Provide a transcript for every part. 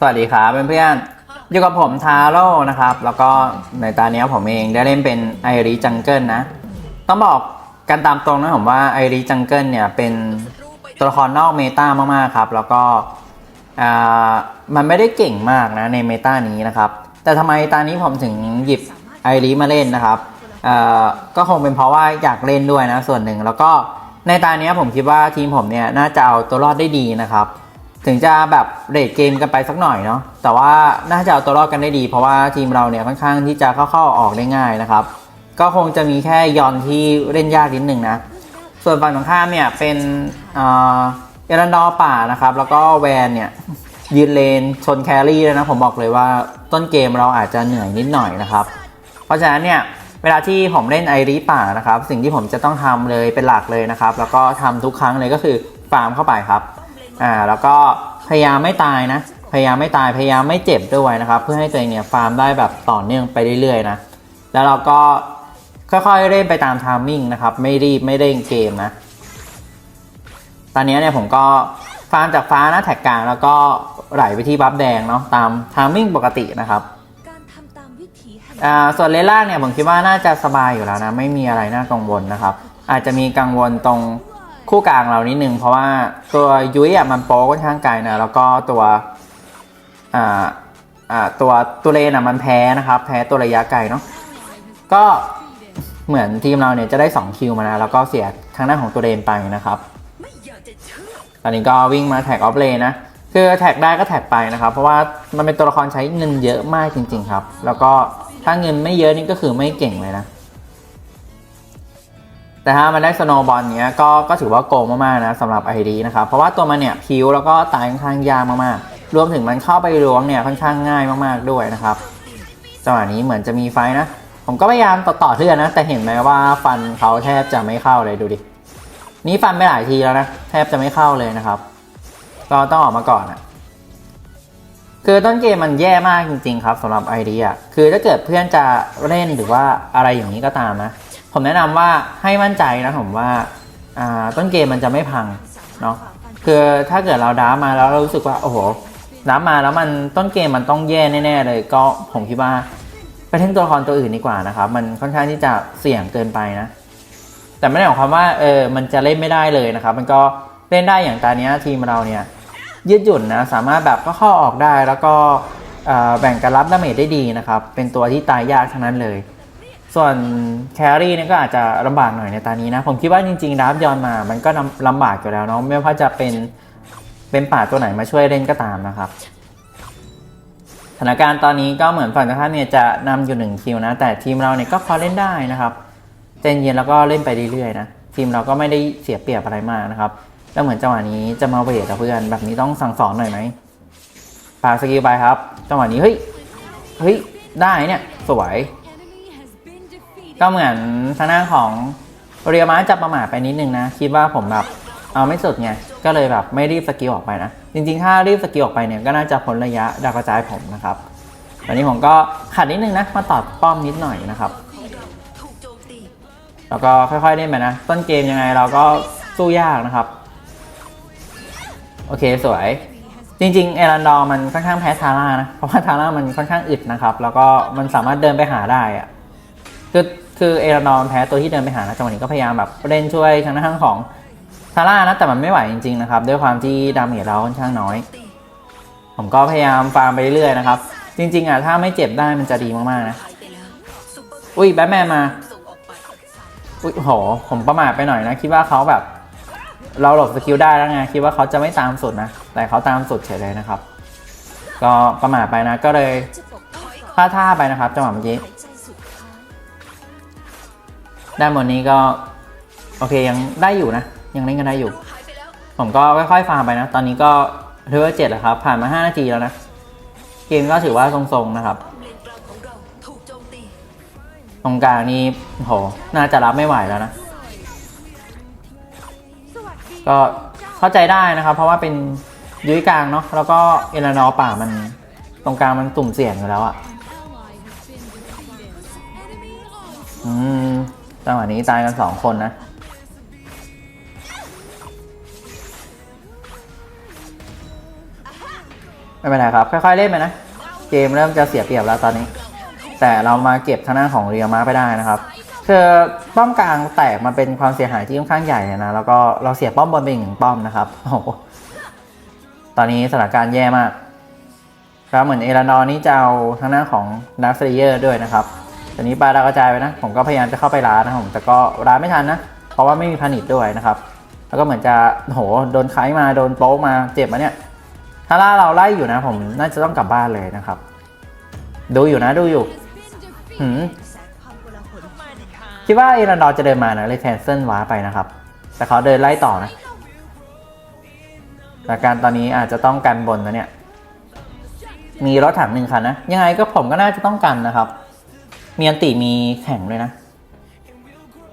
สวัสดีครับเพื่อนๆอยู่กับผมทาโร่นะครับ แล้วก็ในตอนนี้ยผมเองได้เล่นเป็นไอรีจังเกิลนะ ต้องบอกกันตามตรงนะผมว่าไอรีจังเกิลเนี่ยเป็นตัวละครนอกเมตามากๆครับ แล้วก็อ่ามันไม่ได้เก่งมากนะในเมตานี้นะครับ แต่ทำไมตอนนี้ผมถึงหยิบไอรีมาเล่นนะครับอ่าก็คงเป็นเพราะว่าอยากเล่นด้วยนะส่วนหนึ่ง แล้วก็ในตอนนี้ยผมคิดว่าทีมผมเนี่ยน่าจะเอาตัวรอดได้ดีนะครับ ถึงจะแบบเรทเกมกันไปสักหน่อยเนาะแต่ว่าน่าจะเอาตัวรอดกันได้ดี เพราะว่าทีมเราเนี่ยค่อนข้างที่จะเข้าๆออกได้ง่ายนะครับ ก็คงจะมีแค่ยอนที่เล่นยากนิดหนึ่งนะ ส่วนฝั่งตรงข้ามเนี่ยเป็นเออรันดอร์ป่านะครับ แล้วก็แวนเนี่ยยืนเลนชนแครี่เลยนะผมบอกเลยว่าต้นเกมเราอาจจะเหนื่อยนิดหน่อยนะครับ เพราะฉะนั้นเนี่ยเวลาที่ผมเล่นไอรีป่านะครับ สิ่งที่ผมจะต้องทำเลยเป็นหลักเลยนะครับ แล้วก็ทำทุกครั้งเลยก็คือฟาร์มเข้าไปครับ อ่าแล้วก็พยายามไม่ตายนะ พยายามไม่ตายพยายามไม่เจ็บด้วยนะครับ เพื่อให้ตัวเองเนี่ยฟาร์มได้แบบต่อเนื่องไปเรื่อยๆนะแล้วเราก็ค่อยๆเล่นไปตามทามมิ่งนะครับ ไม่รีบไม่เร่งเกมนะ ตอนนี้เนี่ยผมก็ฟาร์มจากฟ้านะแท็กกลางแล้วก็ไหลไปที่บัฟแดงเนาะตามทามมิ่งปกตินะครับอ่าส่วนเลนล่างเนี่ยผมคิดว่าน่าจะสบายอยู่แล้วนะ ไม่มีอะไรน่ากังวลนะครับ อาจจะมีกังวลตรง คู่กลางเรานิดนึงเพราะว่าตัวยุ้ยอะมันโป๊ค่อนข้างไกลนะแล้วก็ตัวอ่าอ่าตัวตัวเลนอะมันแพ้นะครับ แพ้ตัวระยะไกลเนาะก็เหมือนทีมเราเนี่ยจะได้ 2 คิวมานะแล้วก็เสียทางด้านของตัวเลนไปนะครับ ตอนนี้ก็วิ่งมาแท็กออฟเลนนะคือแท็กได้ก็แท็กไปนะครับ เพราะว่ามันเป็นตัวละครใช้เงินเยอะมากจริง ๆ ครับ แล้วก็ถ้าเงินไม่เยอะนี่ก็คือไม่เก่งเลยนะ แต่ถ้ามันได้สโนบอลเนี้ยก็ก็ถือว่าโกงมากๆนะสำหรับไอดีนะครับ เพราะว่าตัวมันเนี่ยพิวแล้วก็ตายค่อนข้างยากมากๆ รวมถึงมันเข้าไปล้วงเนี่ยค่อนข้างง่ายมากๆด้วยนะครับจังหวะนี้เหมือนจะมีไฟนะ ผมก็พยายามต่อต่อเทือนนะ แต่เห็นไหมว่าฟันเขาแทบจะไม่เข้าเลยดูดิ นี่ฟันไปหลายทีแล้วนะแทบจะไม่เข้าเลยนะครับก็ต้องออกมาก่อนอะคือต้นเกมมันแย่มากจริงๆครับสำหรับไอเดียคือถ้าเกิดเพื่อนจะเล่นหรือว่าอะไรอย่างนี้ก็ตามนะ ผมแนะนำว่าให้มั่นใจนะผมว่าต้นเกมมันจะไม่พังเนาะคือถ้าเกิดเราด้ามาแล้วเรารู้สึกว่าโอ้โหด้ามาแล้วมันต้นเกมมันต้องแย่แน่ๆเลยก็ผมคิดว่าไปเล่นตัวละครตัวอื่นดีกว่านะครับมันค่อนข้างที่จะเสี่ยงเกินไปนะ แต่ไม่ได้หมายความว่าเออมันจะเล่นไม่ได้เลยนะครับ มันก็เล่นได้อย่างตอนนี้ยทีมเราเนี่ยยืดหยุ่นนะสามารถแบบก็เข้าออกได้แล้วก็แบ่งการรับดาเมจได้ดีนะครับ เป็นตัวที่ตายยากทั้งนั้นเลย ส่วนแครี่เนี่ยก็อาจจะลำบากหน่อยในตอนนี้นะ ผมคิดว่าจริงๆดับยอนมา มันก็ลำบากอยู่แล้วเนาะไม่ว่าจะเป็นเป็นป่าตัวไหนมาช่วยเล่นก็ตามนะครับสถานการณ์ตอนนี้ก็เหมือนฝั่งตรงข้ามเนี่ยจะนำอยู่หนึ่งคิวนะ แต่ทีมเราเนี่ยก็พอเล่นได้นะครับใจนเย็นแล้วก็เล่นไปเรื่อยๆนะทีมเราก็ไม่ได้เสียเปรียบอะไรมากนะครับแล้วเหมือนจังหวะนี้จะมาเวทกับเพื่อนแบบนี้ต้องสั่งสอนหน่อยไหมปาสกิลไปครับ จังหวะนี้เฮ้ยเฮ้ยได้เนี่ยสวย ก็เหมือนทางด้านของเรียมาจะประมาทไปนิดนึงนะ คิดว่าผมแบบเอาไม่สุดไง ก็เลยแบบไม่รีบสกิลออกไปนะ จริงๆ ถ้ารีบสกิลออกไปเนี่ยก็น่าจะพ้นระยะดาวกระจายผมนะครับวันนี้ผมก็ขัดนิดนึงนะ มาตอบป้อมนิดหน่อยนะครับ แล้วก็ค่อยๆเล่นไปนะ ต้นเกมยังไงเราก็สู้ยากนะครับ โอเคสวย จริงๆ เอรันดอร์มันค่อนข้างแพ้ทาร่านะ เพราะว่าทาร่ามันค่อนข้างอึดนะครับ แล้วก็มันสามารถเดินไปหาได้อะคือ คือเอรันอนแพ้ตัวที่เดินไปหานะจังหวะนี้ก็พยายามแบบเล่นช่วยทางด้านของทาร่านะแต่มันไม่ไหวจริงๆนะครับด้วยความที่ดาเมจเราค่อนข้างน้อย ผมก็พยายามฟาร์มไปเรื่อยๆนะครับจริงๆอะถ้าไม่เจ็บได้มันจะดีมากๆนะอุ้ยแบทแมนมาอุ้ยโหผมประมาทไปหน่อยนะ คิดว่าเขาแบบ เราหลบสกิลได้แล้วไงคิดว่าเขาจะไม่ตามสุดนะ แต่เขาตามสุดเฉยเลยนะครับ ก็ประมาทไปนะก็เลยจะปกป้องพลาดท่าไปนะครับจังหวะเมื่อกี้ ด้ายด้านบนนี้ก็ โอเคยังได้อยู่นะ ยังเล่นกันได้อยู่ ผมก็ค่อยๆฟาร์มไปนะ ตอนนี้ก็เทเวอร์เจ็ดแล้วครับ ผ่านมา 5 นาทีแล้วนะ เกมก็ถือว่าทรงๆนะครับ ตรงกลางนี่โห น่าจะรับไม่ไหวแล้วนะ ก็เข้าใจได้นะครับ เพราะว่าเป็นยุ้ยกลางเนาะ แล้วก็เอลานอป่ามันตรงกลางมันตุ่มเสี่ยงอยู่แล้วอะอืม จังหวะนี้ตายกันสองคนนะ ไม่เป็นไรครับ ค่อยๆเล่นไปนะ เกมเริ่มจะเสียเปรียบแล้วตอนนี้ แต่เรามาเก็บทางหน้าของเรียวมาไปได้นะครับคือป้อมกลางแตกมันเป็นความเสียหายที่ค่อนข้างใหญ่นะแล้วก็เราเสียป้อมบนไปหนึ่งป้อมนะครับโอ้ตอนนี้สถานการณ์แย่มากแล้วเหมือนเอรานอร์นี่จะเอาทางหน้าของดักเซเยอร์ด้วยนะครับ ตอนนี้ปลาดาวกระจายไปนะ ผมก็พยายามจะเข้าไปร้านนะผมแต่ก็ร้านไม่ทันนะ เพราะว่าไม่มีผนิตด้วยนะครับ แล้วก็เหมือนจะโหโดนไคล้มาโดนโป๊กมาเจ็บมาเนี่ยถ้าล่าเราไล่อยู่นะ ผมน่าจะต้องกลับบ้านเลยนะครับ ดูอยู่นะดูอยู่หืมคิดว่าเอรันดอจะเดินมานะเลยแคนเซิลว้าไปนะครับ แต่เขาเดินไล่ต่อนะแต่การตอนนี้อาจจะต้องกันบนนะเนี่ยมีรถถังหนึ่งคันนะยังไงก็ผมก็น่าจะต้องกันนะครับ มีอันติมีแข่งด้วยนะ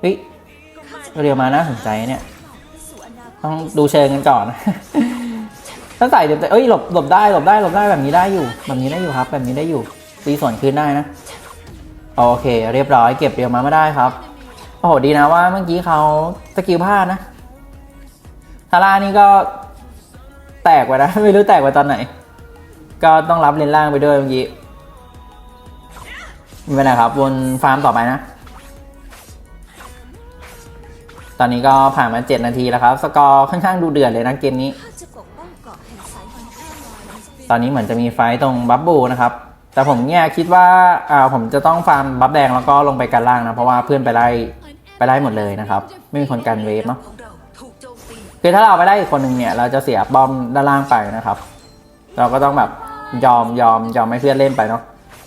เฮ้ยเรียวมาน่าสนใจเนี่ยตต้องดูเชิงกันก่อน ถ้าใส่เดี๋ยวเอ้ยหลบหลบได้หลบได้หลบได้แบบนี้ได้อยู่ แบบนี้ได้อยู่ครับ แบบนี้ได้อยู่ตีส่วนคืนได้นะ โอเค เรียบร้อยเก็บเรียวมาไม่ได้ครับ โอ้โหดีนะว่าเมื่อกี้เขาสกิลพลาดนะทาร่านี่ก็แตกไปนะ ไม่รู้แตกไปตอนไหน ก็ต้องรับเลนล่างไปด้วยเมื่อกี้ ไม่เป็นไรครับวนฟาร์มต่อไปนะ ตอนนี้ก็ผ่านมา 7 นาทีแล้วครับ สกอร์ค่อนข้างดูเดือดเลยนะเกมนี้ข้าจะปกป้องเกาะแห่งสายพันธุ์แน่นอนตอนนี้เหมือนจะมีไฟตรงบัฟบูนะครับ แต่ผมเนี่ยคิดว่าอ่าผมจะต้องฟาร์มบัฟแดงแล้วก็ลงไปกันล่างนะ เพราะว่าเพื่อนไปไล่ไปไล่หมดเลยนะครับ ไม่มีคนกันเวฟเนาะคือถ้าเราไปไล่อีกคนหนึ่งเนี่ยเราจะเสียบอมด้านล่างไปนะครับ เราก็ต้องแบบยอมยอมยอมให้เพื่อนเล่นไปเนาะ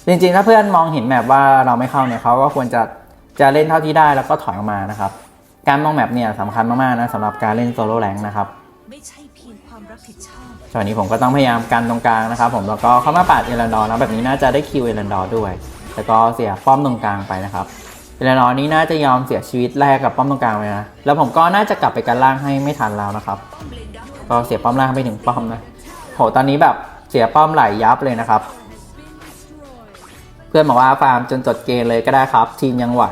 จริงๆ ถ้าเพื่อนมองเห็นแมปว่าเราไม่เข้าเนี่ยเขาก็ควรจะจะเล่นเท่าที่ได้แล้วก็ถอยออกมานะครับ การมองแมปเนี่ยสำคัญมากๆนะสำหรับการเล่นโซโล่แรงนะครับไม่ใช่เพียงความรับผิดชอบตอนนี้ผมก็ต้องพยายามกันตรงกลางนะครับ ผมแล้วก็เข้ามาปาดเอรันดอร์นะแบบนี้น่าจะได้คิวเอรันดอร์ด้วยแล้วก็เสียป้อมตรงกลางไปนะครับเอรันดอร์นี้น่าจะยอมเสียชีวิตแรกกับป้อมตรงกลางไปนะแล้วผมก็น่าจะกลับไปกันล่างให้ไม่ทันแล้วนะครับป้อมเลนดักของก็เสียป้อมล่างไปถึงป้อมนะโหตอนนี้แบบเสียป้อมไหลยับเลยนะครับ เพื่อนบอกว่าฟาร์มจนจดเกณฑ์เลยก็ได้ครับ ทีมยังไหว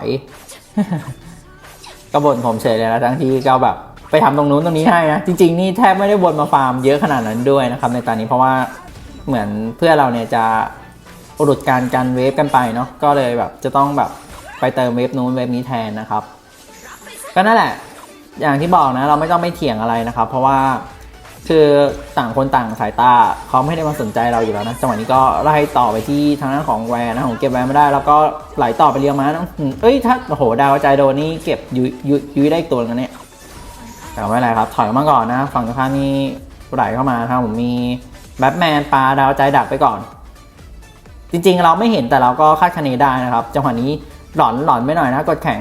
ก็บ่นผมเฉยเลยนะทั้งที่ก็แบบไปทำตรงนู้นตรงนี้ให้นะจริงๆนี่แทบไม่ได้วนมาฟาร์มเยอะขนาดนั้นด้วยนะครับ ในตอนนี้เพราะว่าเหมือนเพื่อนเราเนี่ยจะหลุดการกันเวฟกันไปเนาะก็เลยแบบจะต้องแบบไปเติมเวฟนู้นเวฟนี้แทนนะครับ ก็นั่นแหละ อย่างที่บอกนะเราไม่ต้องไปเถียงอะไรนะครับ เพราะว่า คือต่างคนต่างสายตาเขาไม่ได้มาสนใจเราอยู่แล้วนะจังหวะนี้ก็ไล่ต่อไปที่ทางด้านของแวร์นะผมเก็บแวร์ไม่ได้ แล้วก็ไหลต่อไปเรียวมานะอืมเอ้ยถ้าโอ้โหดาวกระจโดนนี่เก็บยุยยุยได้อีกตัวนึงนเนี่ยแต่ไม่เป็นไรครับถอยออกมาก่อนนะ ฝั่งตรงข้ามนี่ไหลเข้ามาครับผมมีแบทแมนปลาดาวกระจดักไปก่อน จริงๆเราไม่เห็นแต่เราก็คาดคะเนได้นะครับจังหวะนี้หลอนหลอนไปหน่อยนะกดแข็ง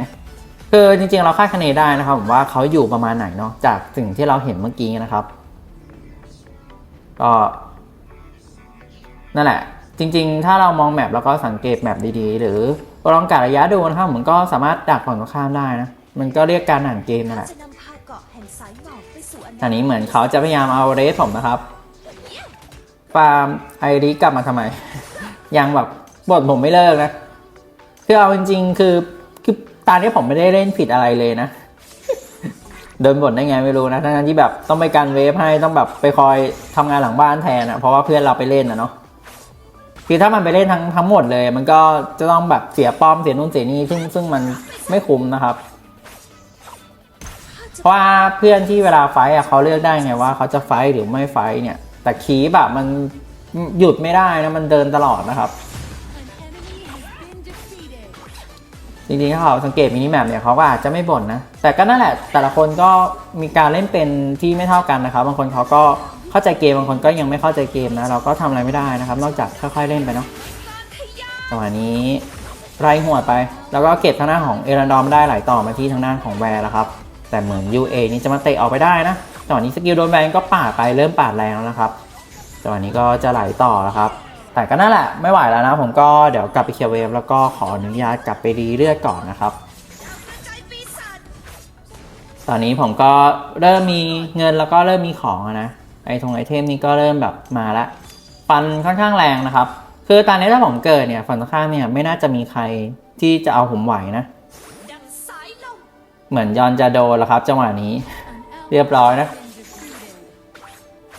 คือจริงๆเราคาดคะเนได้นะครับผมว่าเขาอยู่ประมาณไหนเนาะจากสิ่งที่เราเห็นเมื่อกี้นะครับ ก็นั่นแหละ จริง ๆ ถ้าเรามองแมปแล้วก็สังเกตแมปดีๆ หรือลองกะระยะดูนะครับมันก็สามารถดักฝั่งตรงข้ามได้นะ มันก็เรียกการอ่านเกมนั่นแหละจะนำพาเกาะแห่งสายหมอกไปสู่อนาคตอันนี้เหมือนเขาจะพยายามเอาเรสผมนะครับฟาร์มไอริกลับมาทำไม ยังแบบบทผมไม่เลิกนะ คือเอาจริงๆคือคือตอนนี้ผมไม่ได้เล่นผิดอะไรเลยนะ โดนบ่นได้ไงไม่รู้นะทั้งที่แบบต้องไปการเวฟให้ต้องแบบไปคอยทำงานหลังบ้านแทนอะเพราะว่าเพื่อนเราไปเล่นนะเนาะคือถ้ามันไปเล่นทั้งทั้งหมดเลย มันก็จะต้องแบบเสียป้อมเสียนู่นเสียนี่ซึ่งซึ่งมันไม่คุ้มนะครับ เพราะว่าเพื่อนที่เวลาไฟต์อะเขาเลือกได้ไงว่าเขาจะไฟหรือไม่ไฟเนี่ย แต่คีบอะมันหยุดไม่ได้นะมันเดินตลอดนะครับจริงๆถ้าเขาสังเกตมินิแมปเนี่ยเขาก็อาจจะไม่บ่นนะ แต่ก็นั่นแหละ แต่ละคนก็มีการเล่นเป็นที่ไม่เท่ากันนะครับ บางคนเขาก็เข้าใจเกม บางคนก็ยังไม่เข้าใจเกมนะ เราก็ทำอะไรไม่ได้นะครับ นอกจากค่อยๆเล่นไปเนาะจังหวะนี้ไล่หัวไป แล้วก็เก็บทางหน้าของเอรันดอมได้ไหลต่อมาที่ทางด้าของแวร์แล้วครับ แต่เหมือน UA นี่จะมาเตะออกไปได้นะจังหวะนี้สกิลโดนแบนก็ปาดไปเริ่มปาดแรงแล้วนะครับจังหวะนี้ก็จะไหลต่อแล้วครับ แต่ก็นั่นแหละไม่ไหวแล้วนะ ผมก็เดี๋ยวกลับไปเคลียร์เวฟแล้วก็ขออนุญาตกลับไปรีเลือดก่อนนะครับ ตอนนี้ผมก็เริ่มมีเงินแล้วก็เริ่มมีของนะไอทงไอเทมนี้ก็เริ่มแบบมาละฟันค่อนข้างแรงนะครับ คือตอนนี้ถ้าผมเกิดเนี่ยฝั่งตรงข้ามเนี่ยไม่น่าจะมีใครที่จะเอาผมไหวนะ เหมือนยอนจะโดนแล้วครับ จังหวะนี้ เรียบร้อยนะ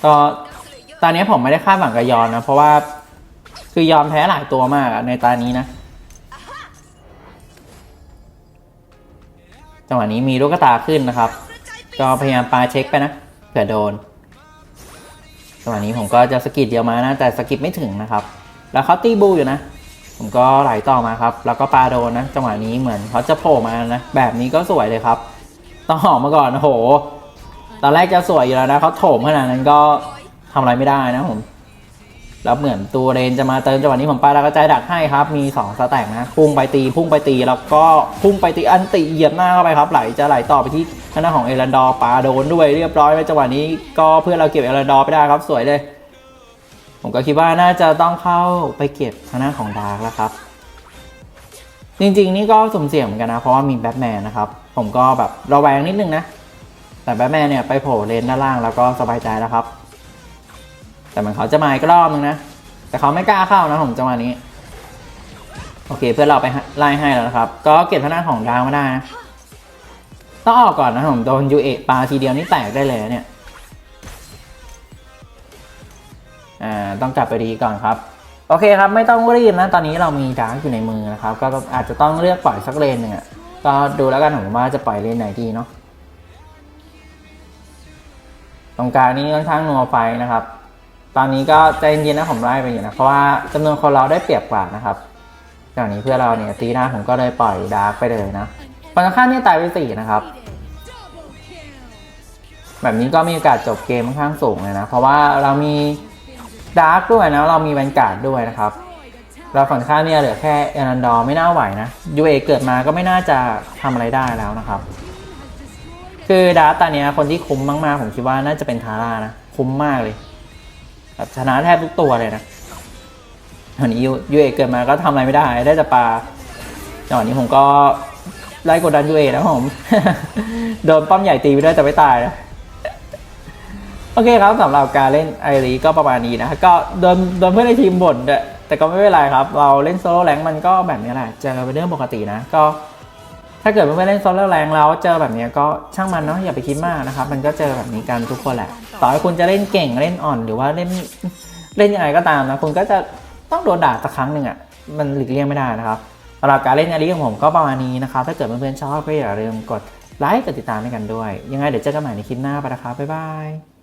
ก็ตอนนี้ผมไม่ได้คาดหวังกับยอนนะ เพราะว่าคือยอมแพ้หลายตัวมากในตานี้นะ จังหวะนี้มีลูกตาขึ้นนะครับ ก็พยายามปาเช็คไปนะเผื่อโดน จังหวะนี้ผมก็จะสกิดเดียวมานะ แต่สกิดไม่ถึงนะครับ แล้วเขาตีบูอยู่นะ ผมก็ไหลต่อมาครับ แล้วก็ปาโดนนะ จังหวะนี้เหมือนเขาจะโผล่มานะ แบบนี้ก็สวยเลยครับ ต้องออกมาก่อนโอ้โห ตอนแรกจะสวยอยู่แล้วนะเขาโถมขนาดนั้นก็ทำอะไรไม่ได้นะผม แล้วเหมือนตัวเรนจะมาเติมจังหวะนี้ผมปาแล้วกระจายดักให้ครับ มี2สแต็กนะ พุ่งไปตีพุ่งไปตีแล้วก็พุ่งไปตีอันติเหยียบหน้าเข้าไปครับไหลจะไหลต่อไปที่ทางด้านของเอรันดอร์ปาโดนด้วยเรียบร้อยไปจังหวะนี้ก็เพื่อเราเก็บเอรันดอร์ไปได้ครับสวยเลย ผมก็คิดว่าน่าจะต้องเข้าไปเก็บทางด้านของดาร์กแล้วครับจริงๆ นี่ก็สมเสี่ยงเหมือนกันนะ เพราะว่ามีแบทแมนนะครับ ผมก็แบบระแวงนิดนึงนะ แต่แบทแมนเนี่ยไปโผล่เลนด้านล่างแล้วก็สบายใจแล้วครับ แต่เหมันเขาจะมาอีกรอบนึงนะ แต่เขาไม่กล้าเข้านะผมจังหวะนี้ โอเคเพื่อนเราไปไล่ให้แล้วนะครับ ก็เก็บทางด้านของดาวมาได้นะต้องออกก่อนนะผมโดนยูเอะปาทีเดียวนี่แตกได้เลยเนี่ย อ่าต้องกลับไปดีก่อนครับ โอเคครับไม่ต้องรีบนะ ตอนนี้เรามีดาร์กอยู่ในมือนะครับ ก็อาจจะต้องเลือกปล่อยสักเลนหนึ่งอะก็ดูแล้วกันผมว่าจะปล่อยเลนไหนดีเนาะตรงกลางนี้ค่อนข้างนัวไฟนะครับ ตอนนี้ก็ใจเย็นๆนะผมไล่ไปอยู่นะ เพราะว่าจำนวนคนเราได้เปรียบกว่านะครับจากนี้เพื่อเราเนี่ยตีหน้าผมก็เลยปล่อยดาร์กไปเลยนะฝั่งข้าเนี่ยตายไปสี่นะครับ แบบนี้ก็มีโอกาสจบเกมค่อนข้างสูงเลยนะ เพราะว่าเรามีดาร์กด้วยนะเรามีแวนการ์ดด้วยนะครับ เราฝั่งข้างเนี่ยเหลือแค่เอรันดอไม่น่าไหวนะยูเอเกิดมาก็ไม่น่าจะทำอะไรได้แล้วนะครับ คือดาร์กตอนเนี้ยคนที่คุ้มมากๆผมคิดว่าน่าจะเป็นทาร่านะ คุ้มมากเลย ชนะแทบทุกตัวเลยนะตอนนี้ยูเอเกิดมาก็ทำอะไรไม่ได้ ได้แต่ปลาจังหวะนี้ผมก็ไล่กดดันยูเอนะผมโดนป้อมใหญ่ตีไปด้วยแต่ไม่ตายนะโอเคครับสำหรับการเล่นไอรีก็ประมาณนี้นะก็โดนโดนเพื่อนในทีมบ่นแต่ก็ไม่เป็นไรครับ เราเล่นโซโล่แรงมันก็แบบนี้แหละเจอเป็นเรื่องปกตินะก็ ถ้าเกิดเพื่อนๆเล่นโซโล่แรงแล้วเจอแบบนี้ก็ช่างมันเนาะอย่าไปคิดมากนะครับ มันก็เจอแบบนี้กันทุกคนแหละ ต่อให้คุณจะเล่นเก่งเล่นอ่อน หรือว่าเล่นเล่นยังไงก็ตามนะคุณก็จะต้องโดนด่าสักครั้งหนึ่งอะมันหลีกเลี่ยงไม่ได้นะครับสำหรับการเล่นไอรีของผมก็ประมาณนี้นะครับ ถ้าเกิดเพื่อนๆชอบก็อย่าลืมกดไลค์กดติดตามให้กันด้วย ยังไงเดี๋ยวเจอกันใหม่ในคลิปหน้าไปนะครับบ๊ายบาย